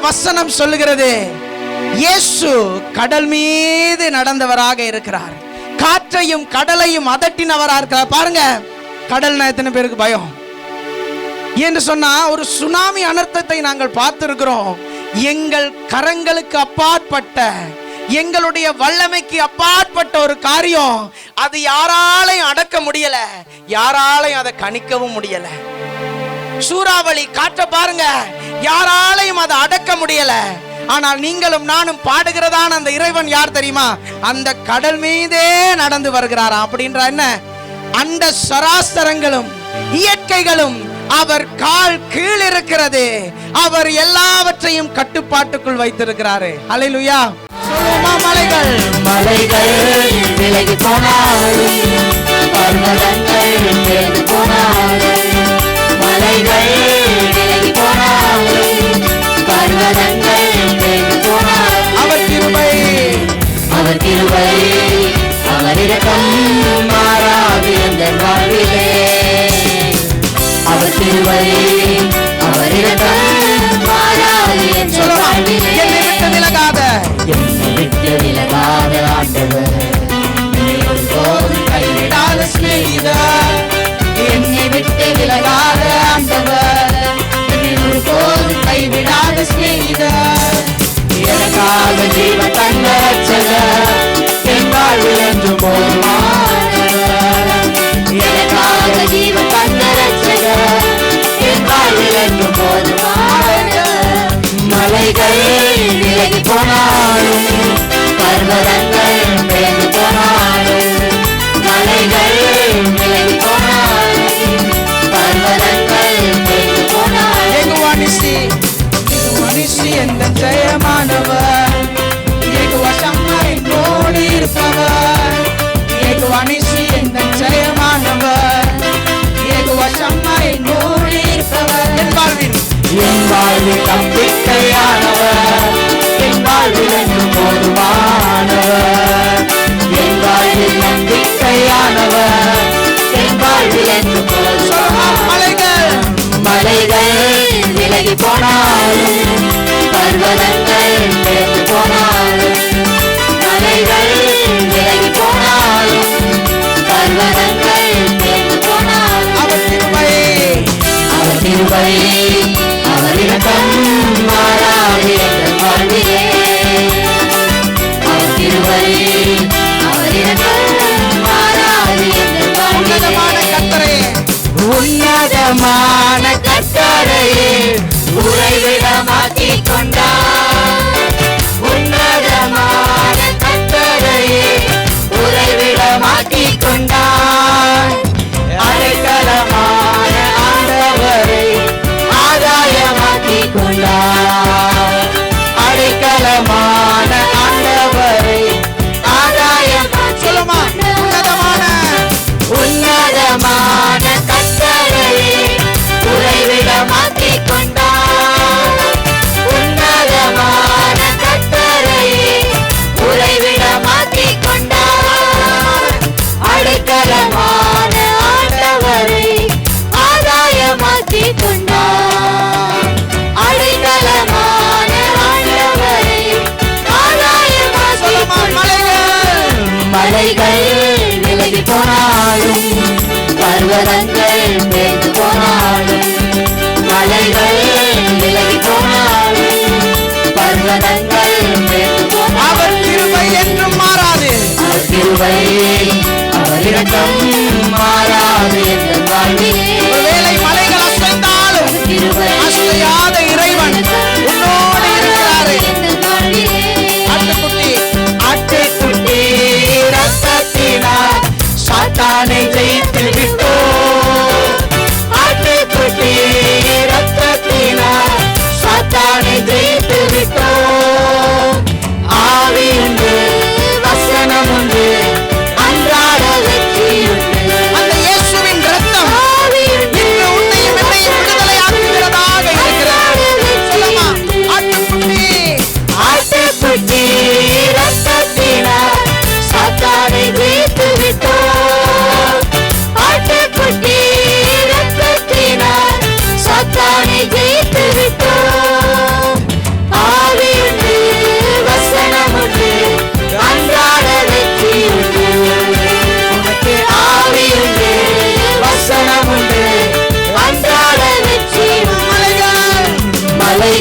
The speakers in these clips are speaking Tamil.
வசனம் சொல்லுகிறது. இயேசு கடல் மீது நடந்தவராக இருக்கிறார். காற்றையும் கடலையும் அதட்டினவரா இருக்கிறார். பாருங்க கடல்னா எத்தனை பேருக்கு பயம்? என்று சொன்னா ஒரு சுனாமி அனர்த்தத்தை நாங்கள் பார்த்திருக்கிறோம். எங்கள் கரங்களுக்கு அப்பாற்பட்ட எங்களுடைய வல்லமைக்கு அப்பாற்பட்ட ஒரு காரியம் அது யாராலையும் அடக்க முடியல. யாராலையும் அதை கணிக்கவும் முடியல. சூறாவளி காற்ற பாருங்க. யாராலையும் அதை அடக்க முடியல. ஆனால் நீங்களும் நானும் பாடுகிறதான அந்த இறைவன் யார் தெரியுமா? அந்த கடல் மீதே நடந்து வருகிறாரா? அப்படின்ற என்ன? அந்த சராசரங்களும் இயற்கைகளும் அவர் கால் கீழ் இருக்கிறது. அவர் எல்லாவற்றையும் கட்டுப்பாட்டுக்குள் வைத்திருக்கிறாரு. அலையிலுயா மலைகள். மலைகள் விலகி போனாலும் பர்வதங்கள் விலகி போனாலும் மலைகள் விலகி போனாலும் பர்வதங்கள் விலகி போனாலும் அவர் கிருபை. அவர் கிருபை அவர் இரக்கம் மாறாது எந்த வாழ்விலே. அவர் கிருபை அவர் இரக்கம் மாறாது எந்த சொல்லுமா வாழ்விலே. என்னை விட்டு விலகாத. என்னை விட்டு விலகாத ஆண்டவர். என்னை ஒருபோதும் கைவிடாத சிநேகிதர். என்னை விட்டு விலகாத ஆண்டவர் என்னை கைவிடாத சிநேகிதர். எனக்காக ஜீவ தந்த என் வாழ்வில் என்று போதுமானவர். எனக்காக ஜீவ தந்த என் வாழ்வில் என்று போதுமானவர். மலைகள் விலகி போனாலும் பர்வத உறைவிடமாக்கி கொண்டார் உன்னதமான கட்டளையே உறைவிடமாக்கி கொண்டார் அடைக்கலமான போனாலும் பர்வதங்கள் பேர்ந்து போனாலும் மலைகள் விலகி போனாலும் பர்வதங்கள் பேர்ந்து போனாலும். அவர் கிருபை என்றும் மாறாது. அவர் கிருபை அவர் இரக்கம் மாறாது என்ற வாழ்விலே.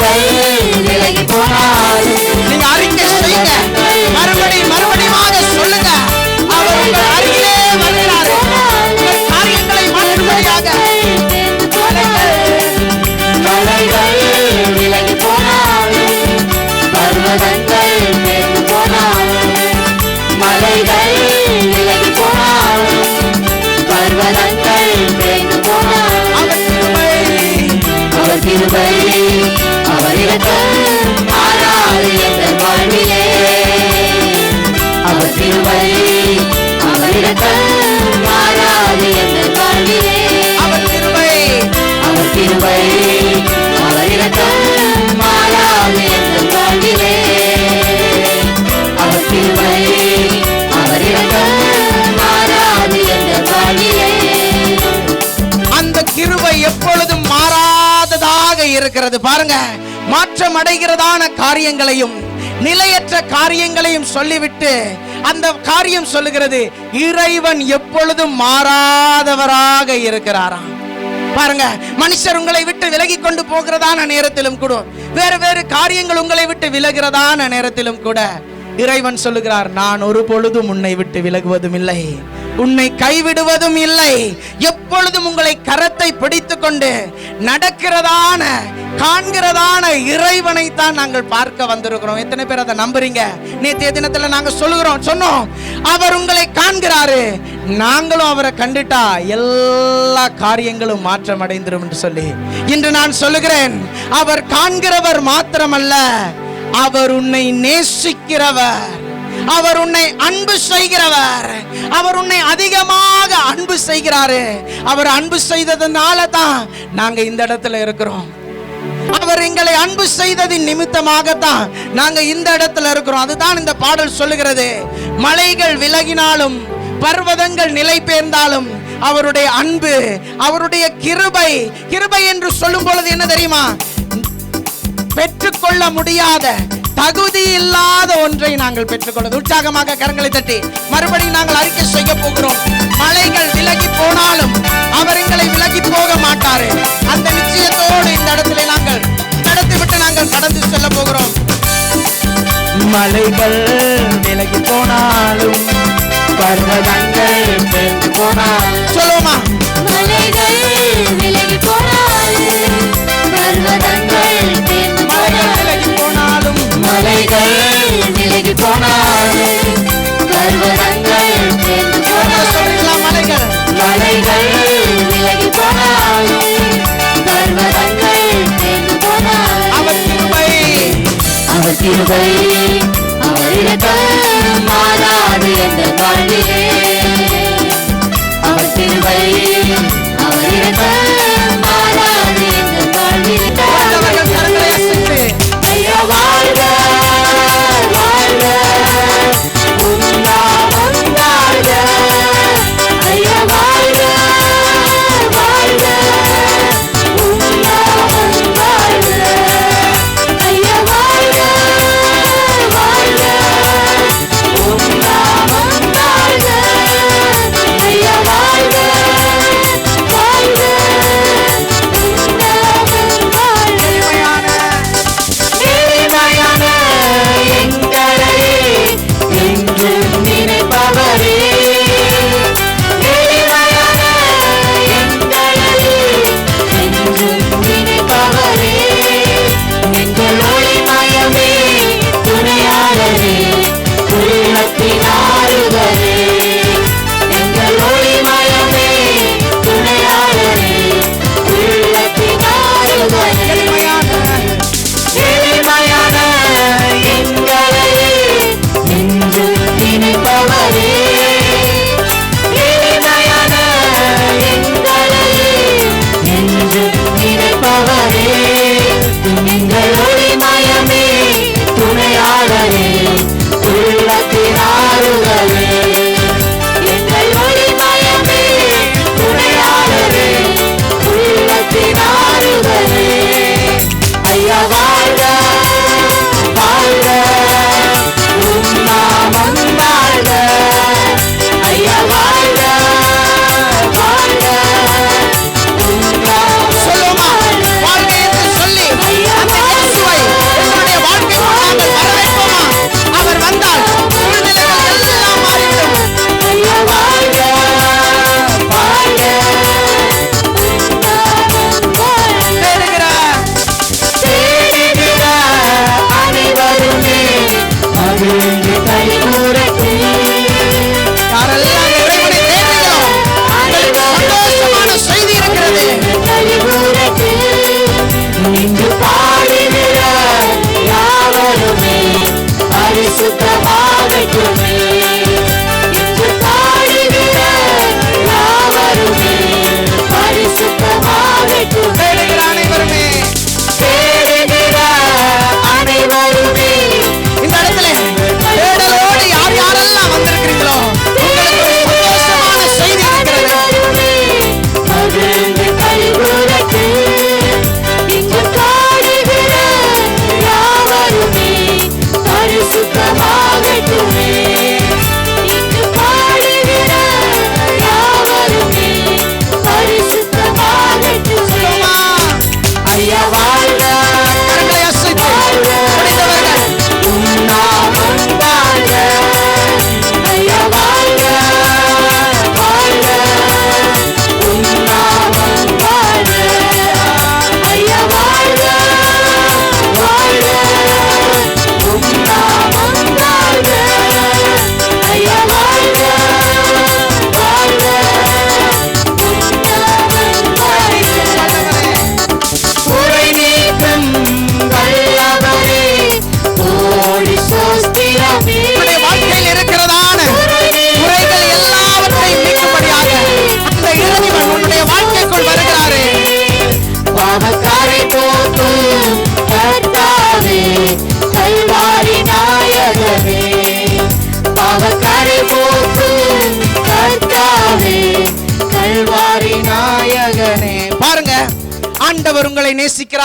மலைகள் இருக்கிறது. பாருங்க மாற்றம் அடைகிறதான காரியங்களையும் நிலையற்ற காரியங்களையும் சொல்லிவிட்டு அந்த காரியம் சொல்லுகிறது இறைவன் எப்பொழுதும் மாறாதவராக இருக்கிறாராம். பாருங்க மனுஷர் உங்களை விட்டு விலகி கொண்டு போகிறதான நேரத்திலும் கூட வேறு வேறு காரியங்கள் உங்களை விட்டு விலகிறதான நேரத்திலும் கூட இறைவன் சொல்லுகிறார் நான் ஒரு பொழுதும் உன்னை விட்டு விலகுவதும் இல்லை உன்னை கைவிடுவதும் இல்லை. எப்பொழுதும் உங்களை கரத்தை பிடித்து கொண்டு நடக்கிறதான காண்கிறதான இறைவனை தான் நாங்கள் பார்க்க வந்திருக்கிறோம். எத்தனை பேர் அதை நம்புறீங்க? நேற்றைய தினத்துல நாங்க சொல்லுகிறோம் சொன்னோம். அவர் உங்களை காண்கிறாரு. நாங்களும் அவரை கண்டுட்டா எல்லா காரியங்களும் மாற்றம் அடைந்துரும் என்று சொல்லி. இன்று நான் சொல்லுகிறேன் அவர் காண்கிறவர் மாத்திரமல்ல அவர் உன்னை நேசிக்கிறவர். அவர் உன்னை அன்பு செய்கிறவர். அவர் உன்னை அதிகமாக அன்பு செய்கிறாரு. அவர் அன்பு செய்ததுனால தான் நாங்க இந்த இடத்துல இருக்கிறோம். அவர் எங்களை அன்பு செய்ததின் நிமித்தமாகத்தான் நாங்க இந்த இடத்துல இருக்கிறோம். அதுதான் இந்த பாடல் சொல்லுகிறது. மலைகள் விலகினாலும் பர்வதங்கள் நிலை பெயர்ந்தாலும் அவருடைய அன்பு அவருடைய கிருபை கிருபை என்று சொல்லும் பொழுது என்ன தெரியுமா? பெற்றுக்கொள்ள முடியாத தகுதி இல்லாத ஒன்றை நாங்கள் பெற்றுக்கொள்வது. உற்சாகமாக கரங்களை தட்டி மறுபடியும் நாங்கள் அறிக்கை செய்ய போகிறோம். மலைகள் விலகி போனாலும் அவர் எங்களை விலகி போக மாட்டாரு. அந்த நிச்சயத்தோடு இந்த இடத்துல நாங்கள் நடத்தி விட்டு நாங்கள் கடந்து செல்ல போகிறோம். மலைகள் விலகி போனாலும் பர்வதங்கள் பெருந்து போனாலும் அவர் கிருபை அவர் இரக்கம் மாறாது வாழ்விலே அவர்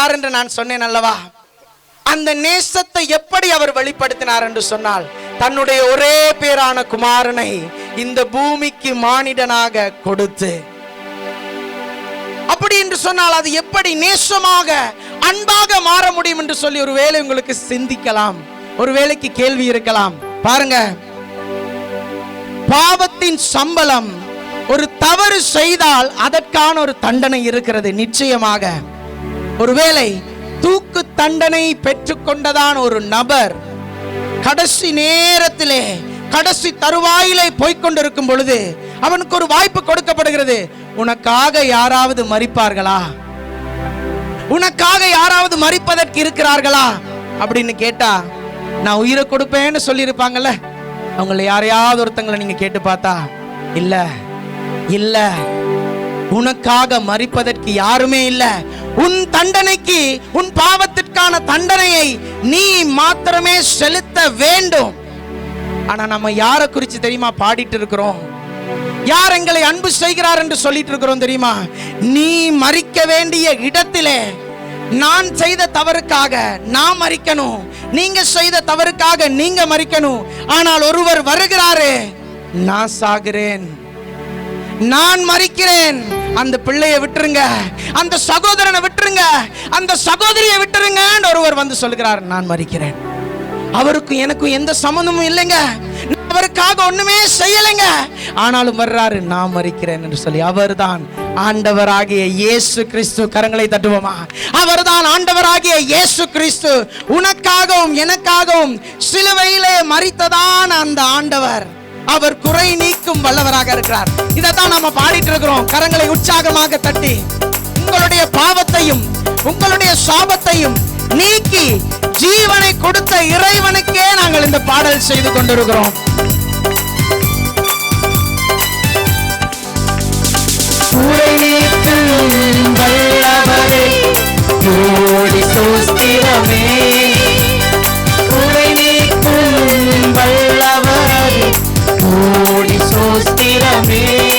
நேசிக்கிறார் என்று நான் சொன்னேன் அல்லவா? அந்த நேசத்தை எப்படி அவர் வெளிப்படுத்தினார் என்று சொன்னால் தன்னுடைய ஒரே பேரான குமாரனை இந்த பூமிக்கு மானிடனாக கொடுத்து. அப்படி என்று சொன்னால் அது எப்படி நேசமாக அன்பாக மாற முடியும் என்று சொல்லி ஒரு வேலை உங்களுக்கு சிந்திக்கலாம். ஒரு வேலைக்கு கேள்வி இருக்கலாம். பாருங்க. பாவத்தின் சம்பளம் ஒரு தவறு செய்தால் அதற்கான ஒரு தண்டனை இருக்கிறது நிச்சயமாக. ஒருவேளை தூக்கு தண்டனை பெற்றுக்கொண்டதான ஒரு நபர் கடைசி நேரத்திலே கடைசி தருவாயிலே போய்கொண்டிருக்கும் பொழுது அவனுக்கு ஒரு வாய்ப்பு கொடுக்கப்படுகிறது. உனக்காக யாராவது மறிப்பார்களா உனக்காக யாராவது மறிப்பதற்கு இருக்கிறார்களா? அப்படின்னு கேட்டா நான் உயிரை கொடுப்பேன்னு சொல்லியிருப்பாங்கல்ல. அவங்கள யாரையாவது ஒருத்தங்களை நீங்க கேட்டு பார்த்தா இல்ல இல்ல உனக்காக மறிப்பதற்கு யாருமே இல்லை. உன் தண்டனைக்கு உன் பாவத்திற்கான தண்டனையை நீ மாத்திரமே செலுத்த வேண்டும். ஆனா நம்ம யாரை குறித்து தெரியுமா பாடிட்டு இருக்கிறோம்? யார் எங்களை அன்பு செய்கிறார் என்று சொல்லிட்டு இருக்கிறோம் தெரியுமா? நீ மறிக்க வேண்டிய இடத்திலே நான் செய்த தவறுக்காக நான் மறிக்கணும். நீங்க செய்த தவறுக்காக நீங்க மறிக்கணும். ஆனால் ஒருவர் வருகிறாரே நான் சாகிறேன். நான் மறிக்கிறேன். அந்த பிள்ளையை விட்டுருங்க. அந்த சகோதரனை விட்டுருங்க. அந்த சகோதரியை விட்டுருங்க ஒருவர் வந்து சொல்கிறார் நான் மறிக்கிறேன். அவருக்கும் எனக்கும் எந்த சம்மந்தமும் இல்லைங்க. அவருக்காக ஒண்ணுமே செய்யலைங்க. ஆனாலும் வர்றாரு நான் மறிக்கிறேன் என்று சொல்லி அவர்தான் ஆண்டவராகிய இயேசு கிறிஸ்து கரங்களை தட்டுவோமா? அவர்தான் ஆண்டவராகிய இயேசு கிறிஸ்து உனக்காகவும் எனக்காகவும் சிலுவையிலே மறித்ததான் அந்த ஆண்டவர். அவர் குறை நீக்கும் வல்லவராக இருக்கிறார். இதைத்தான் நாம பாடிட்டு இருக்கிறோம். கரங்களை உற்சாகமாக தட்டி உங்களுடைய பாவத்தையும் உங்களுடைய சாபத்தையும் நீக்கி ஜீவனை கொடுத்த இறைவனுக்கே நாங்கள் இந்த பாடல் செய்து கொண்டிருக்கிறோம். வல்லவரே சோஸ்திரமே. கோடி சோஸ்திரமே.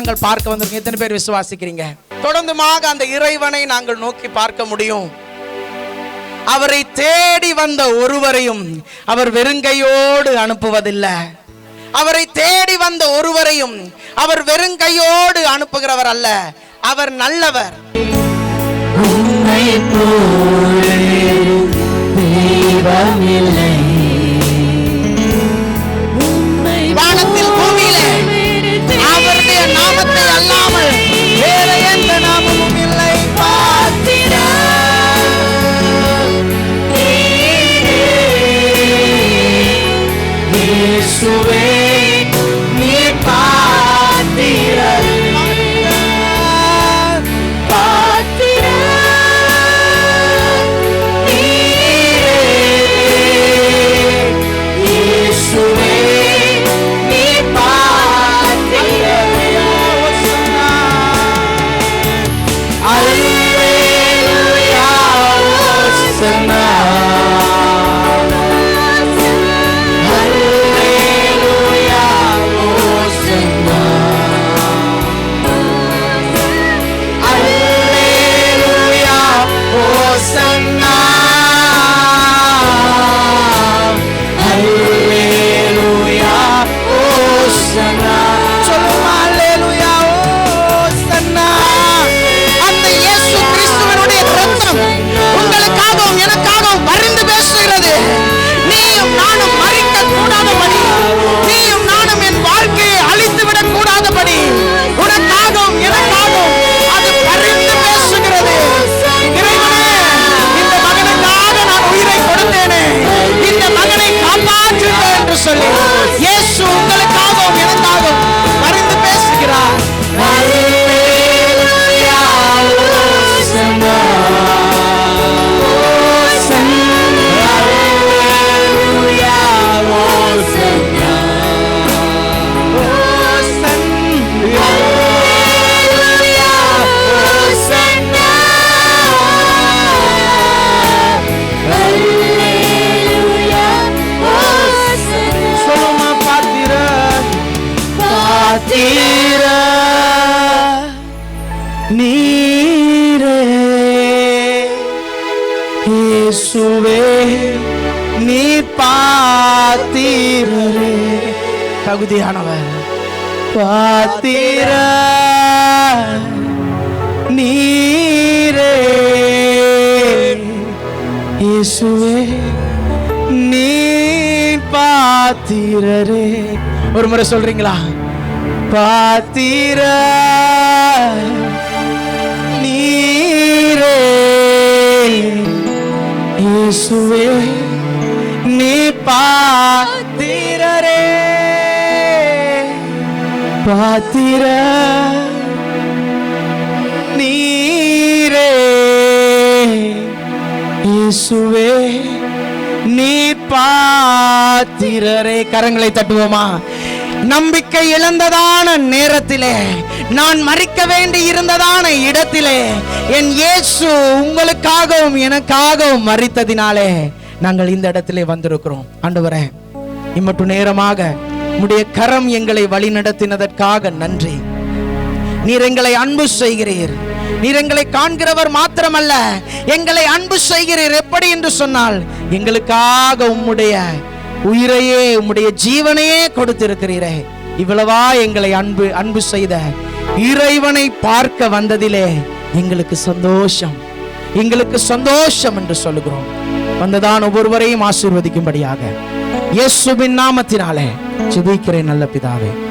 நாங்கள் பார்க்க வந்திருக்கோம். எத்தனை பேர் விசுவாசிக்கிறீங்க? தொடர்ந்துமாக அந்த இறைவனை நாங்கள் நோக்கி பார்க்க முடியும். அவரை தேடி வந்த ஒருவரையும் அவர் வெறுங்கையோடு அனுப்புவதில்லை. அவரை தேடி வந்த ஒருவரையும் அவர் வெறுங்கையோடு அனுப்புகிறவர் அல்ல. அவர் நல்லவர். தகுதியானவர். பாத்திர நீரே இயேசுவே நீ பாத்திரரே. ஒரு முறை சொல்றீங்களா? பாத்திர நீரே இயேசுவே நீ பாத்திரரே. பாத்திர நீரே. இயேசுவே நீ பாத்திரரே. கரங்களை தட்டுவோமா? நம்பிக்கை இழந்ததான நேரத்திலே நான் மறிக்க வேண்டி இருந்ததான இடத்திலே என் இயேசு உங்களுக்காகவும் எனக்காகவும் மறித்ததினாலே நாங்கள் இந்த இடத்திலே வந்திருக்கிறோம். ஆண்டவரே இம்மட்டு நேரமாக உம்முடைய கரம் எங்களை வழிநடத்தினதற்காக நன்றி. நீர் எங்களை அன்பு செய்கிறீர். நீர் எங்களை காண்கிறவர் மாத்திரமல்ல எங்களை அன்பு செய்கிறீர். எப்படி என்று சொன்னால் எங்களுக்காக உம்முடைய உயிரையே உம்முடைய ஜீவனையே கொடுத்திருக்கிறீரே. இவ்வளவா எங்களை அன்பு அன்பு செய்த இறைவனை பார்க்க வந்ததிலே எங்களுக்கு சந்தோஷம். எங்களுக்கு சந்தோஷம் என்று சொல்லுகிறோம். வந்ததான் ஒவ்வொருவரையும் ஆசீர்வதிக்கும்படியாக. இயேசுவின் நாமத்தினாலே. ஜெபிக்கிறேன் நல்ல பிதாவே.